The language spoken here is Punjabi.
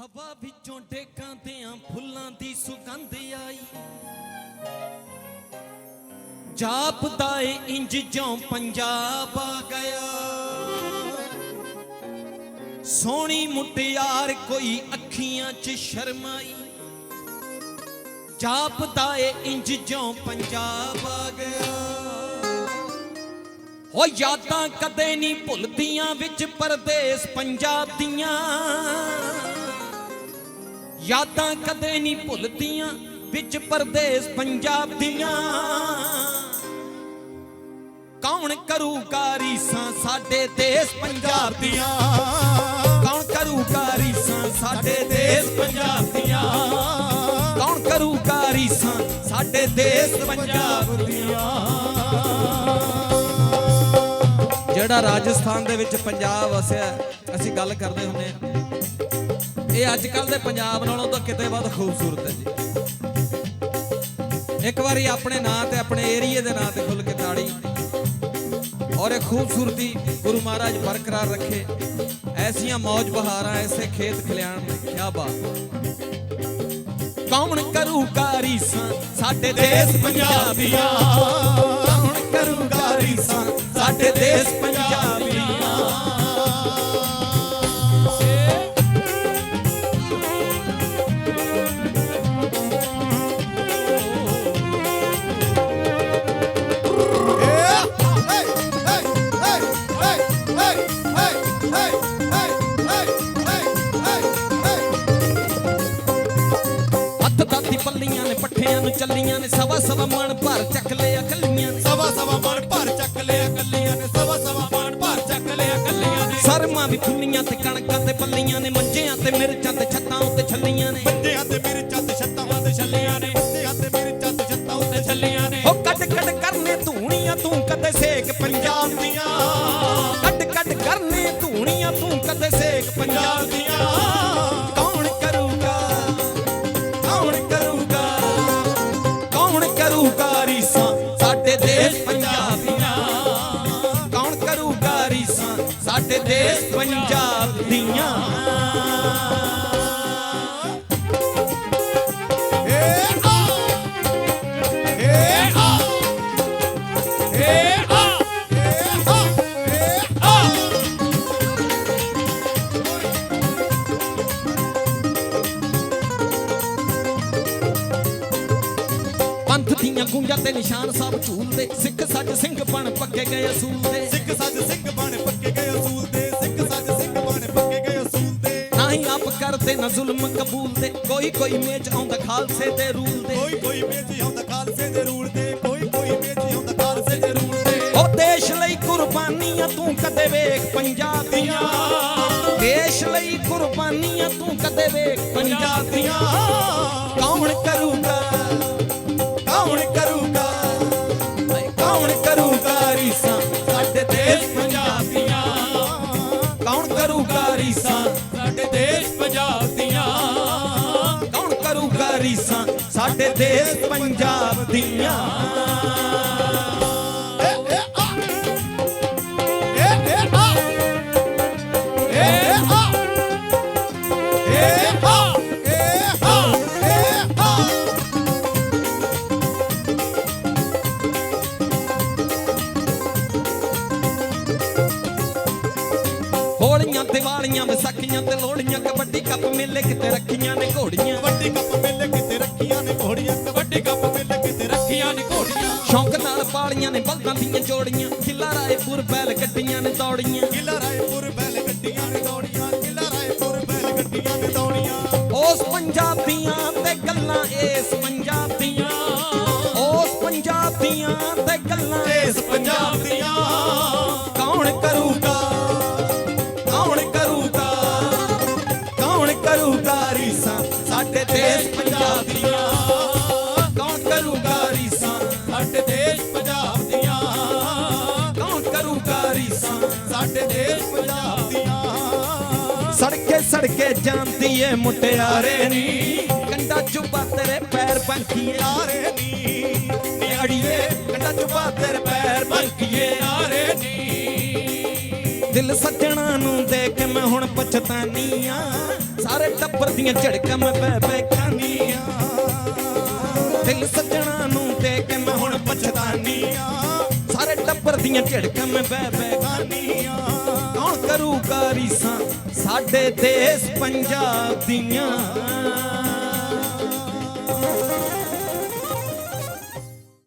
ਹਵਾ ਵਿੱਚੋਂ ਡੇਕਾਂ ਤੇ ਫੁੱਲਾਂ ਦੀ ਸੁਗੰਧ ਆਈ। ਜਾਪਦਾ ਏ ਇੰਜ ਜਿਉਂ ਪੰਜਾਬ ਆ ਗਿਆ। ਸੋਹਣੀ ਮੁਟਿਆਰ ਕੋਈ ਅੱਖੀਆਂ 'ਚ ਸ਼ਰਮਾਈ ਜਾਪਦਾ ਏ ਇੰਜ ਜਿਉਂ ਪੰਜਾਬ ਆ ਗਿਆ। ਹੋ ਯਾਦਾਂ ਕਦੇ ਨਹੀਂ ਭੁੱਲਦੀਆਂ ਵਿੱਚ ਪਰਦੇਸ ਪੰਜਾਬ ਦੀਆਂ। ਯਾਦਾਂ ਕਦੇ ਨਹੀਂ ਭੁੱਲਦੀਆਂ, ਵਿੱਚ ਪਰਦੇਸ ਪੰਜਾਬ ਦੀਆਂ। ਕੌਣ ਕਰੂਗਾ ਰੀਸਾਂ ਸਾਡੇ ਦੇਸ਼ ਪੰਜਾਬ ਦੀਆਂ? ਕੌਣ ਕਰੂਗਾ ਰੀਸਾਂ ਸਾਡੇ ਦੇਸ਼ ਪੰਜਾਬ ਦੀਆਂ? ਕੌਣ ਕਰੂਗਾ ਰੀਸਾਂ ਸਾਡੇ ਦੇਸ਼ ਪੰਜਾਬ ਦੀਆਂ? ਜਿਹੜਾ ਰਾਜਸਥਾਨ ਦੇ ਵਿੱਚ ਪੰਜਾਬ ਵਸਿਆ, ਅਸੀਂ ਗੱਲ ਕਰਦੇ ਹੁੰਦੇ ਆ ਇਹ ਅੱਜ ਕੱਲ ਦੇ ਪੰਜਾਬ ਨਾਲੋਂ ਤਾਂ ਕਿਤੇ ਵੱਧ ਖੂਬਸੂਰਤ ਹੈ ਜੀ। ਇੱਕ ਵਾਰੀ ਆਪਣੇ ਨਾਂ ਤੇ, ਆਪਣੇ ਏਰੀਏ ਦੇ ਨਾਂ ਤੇ ਖੁੱਲ ਕੇ ਤਾੜੀ ਔਰ ਇਹ ਖੂਬਸੂਰਤੀ ਗੁਰੂ ਮਹਾਰਾਜ ਬਰਕਰਾਰ ਰੱਖੇ। ਐਸੀਆਂ ਮੌਜ ਬਹਾਰਾਂ, ਐਸੇ ਖੇਤ ਖਲਿਆਣ ਕੀ ਬਾਤ। ਕੌਣ ਕਰੂਗਾ ਰੀਸਾਂ ਸਾਡੇ ਦੇਸ਼ ਪੰਜਾਬੀਆਂ? ਕੌਣ ਕਰੂਗਾ ਰੀਸਾਂ ਸਾਡੇ ਦੇਸ਼ ਹੱਥ ਦਾਤੀ ਪੱਲੀਆਂ ਨੇ ਪੱਠਿਆਂ ਨੂੰ ਚੱਲੀਆਂ ਨੇ ਸਵਾ ਸਵਾ ਮਣ ਭਰ ਚੱਕ ਲਿਆ ਕੱਲੀਆਂ ਨੇ। ਸਵਾ ਸਵਾ ਮਣ ਭਰ ਚੱਕ ਲਿਆ ਕੱਲੀਆਂ ਨੇ ਸਵਾ ਸਵਾ ਮਣ ਭਰ ਚੱਕ ਲਿਆ ਕੱਲੀਆਂ ਨੇ। ਸਰਮਾਂ ਵੀ ਫੁੱਲੀਆਂ ਤੇ ਕਣਕਾਂ ਤੇ ਪੱਲੀਆਂ ਨੇ ਮੰਜਿਆਂ ਤੇ ਮਿਰਚਾਂ ਤੇ ਛੱਤਾਂ ਉੱਤੇ ਛੱਲੀਆਂ ਨੇ। ਕਰੂਗਾ ਰੀਸਾਂ ਸਾਡੇ ਦੇਸ਼ ਪੰਜਾਬੀਆਂ। ਕੌਣ ਕਰੂਗਾ ਰੀਸਾਂ ਸਾਡੇ ਦੇਸ਼ ਪੰਜਾਬ ਦੀਆਂ। ਦੀਆਂ ਗੁੰਜਾਂ ਤੇ ਨਿਸ਼ਾਨ ਸਭ ਝੂਲਦੇ। ਸਿੱਖ ਸੱਜ ਸਿੰਘ ਬਣ ਪੱਕੇ ਗਏ ਅਸੂਲ ਦੇ ਸਿੱਖ ਸੱਜ ਸਿੰਘ ਬਣ ਪੱਕੇ ਗਏ ਅਸੂਲ ਦੇ ਸਿੱਖ ਸੱਜ ਸਿੰਘ ਬਣ ਪੱਕੇ ਗਏ ਅਸੂਲ ਦੇ ਨਾ ਹੀ ਆਪ ਕਰਦੇ ਨਾ ਜ਼ੁਲਮ ਕਬੂਲ ਦੇ ਕੋਈ ਕੋਈ ਮੇਚ ਆਉਂਦਾ ਖਾਲਸੇ ਦੇ ਰੂਲ ਦੇ ਕੋਈ ਕੋਈ ਮੇਜੀ ਆਉਂਦਾ ਖਾਲਸੇ ਦੇ ਰੂਲ ਤੇ। ਕੋਈ ਕੋਈ ਮੇਜੀ ਆਉਂਦਾ ਖਾਲਸੇ ਦੇ ਰੂਲ ਤੇ। ਉਹ ਦੇਸ਼ ਲਈ ਕੁਰਬਾਨੀਆਂ ਤੂੰ ਕਦੇ ਵੇਖ ਪੰਜਾਬ ਦੀਆਂ। ਦੇਸ਼ ਲਈ ਕੁਰਬਾਨੀਆਂ ਤੂੰ ਕਦੇ ਵੇਖ ਪੰਜਾਬ ਦੀਆਂ। ਕੌਣ ਕਰੂਗਾ? ਕੌਣ ਕਰੂਗਾ? ਹਾਏ, ਕੌਣ ਕਰੂਗਾ ਰੀਸਾਂ? ਸਾਡੇ ਦੇਸ਼ ਪੰਜਾਬ ਦੀਆਂ ਕੌਣ ਕਰੂਗਾ ਰੀਸਾਂ? ਸਾਡੇ ਦੇਸ਼ ਪੰਜਾਬ ਦੀਆਂ ਕੌਣ ਕਰੂਗਾ ਰੀਸਾਂ? ਸਾਡੇ ਦੇਸ਼ ਪੰਜਾਬ ਦੀਆਂ। ਦੀਵਾਲੀਆਂ ਵਿਸਾਖੀਆਂ ਤੇ ਲੋਹੜੀਆਂ ਕਬੱਡੀ ਕੱਪ ਮੇਲੇ ਕਿਤੇ ਰੱਖੀਆਂ ਨੇ ਘੋੜੀਆਂ। ਕਬੱਡੀ ਕੱਪ ਮੇਲੇ ਕਿਤੇ ਰੱਖੀਆਂ ਨੇ ਘੋੜੀਆਂ ਕਬੱਡੀ ਕੱਪ ਮੇਲੇ ਕਿਤੇ ਰੱਖੀਆਂ ਨੇ ਘੋੜੀਆਂ। ਸ਼ੌਂਕ ਨਾਲ ਪਾਲੀਆਂ ਨੇ ਬਲਦਾਂ ਦੀਆਂ ਜੋੜੀਆਂ ਕਿਲਾ ਰਾਏਪੁਰ ਬੈਲ ਗੱਡੀਆਂ ਨੇ ਦੌੜੀਆਂ। ਕਿਲਾ ਰਾਏਪੁਰ ਬੈਲ ਗੱਡੀਆਂ ਨੇ ਦੌੜੀਆਂ ਕਿਲਾ ਰਾਏਪੁਰ ਬੈਲ ਗੱਡੀਆਂ ਨੇ ਦੌੜੀਆਂ। ਉਸ ਪੰਜਾਬੀਆਂ ਤੇ ਗੱਲਾਂ ਇਸ ਪੰਜਾਬ ਦੀਆਂ ਉਸ ਪੰਜਾਬੀਆਂ ਤੇ ਗੱਲਾਂ ਇਸ ਪੰਜਾਬ ਦੀਆਂ ਸਾਡੇ ਦੇਸ਼ ਪੰਜਾਬ ਦੀਆਂ ਸੜਕੇ ਸੜਕੇ ਜਾਂਦੀ ਏ ਮੁਟਿਆਰੇ ਨੀ। ਕੰਡਾ ਚੁੱਬਾ ਤੇਰੇ ਪੈਰ ਪੰਖੀਏ ਯਾਰੇ ਨੀ। ਅੜੀਏ ਕੰਡਾ ਚੁੱਬਾ ਤੇਰੇ ਪੈਰ ਪੰਖੀਏ ਯਾਰੇ ਨੀ। ਦਿਲ ਸੱਜਣਾ ਨੂੰ ਦੇਖ ਮੈਂ ਹੁਣ ਪਛਤਾਨੀ ਆ। ਸਾਰਾ ਟੱਬਰ ਦੀਆਂ ਝੜਕਾਂ ਮੈਂ ਬੈ ਬੈ ਖਾਨੀਆਂ ਦਿਲ ਦੀਆਂ ਝੜਕਾਂ ਮੈਂ ਬੈ ਬੈ ਖਾਨੀਆਂ। ਕੌਣ ਕਰੂਗਾ ਰੀਸਾਂ ਸਾਡੇ ਦੇਸ ਪੰਜਾਬ ਦੀਆਂ?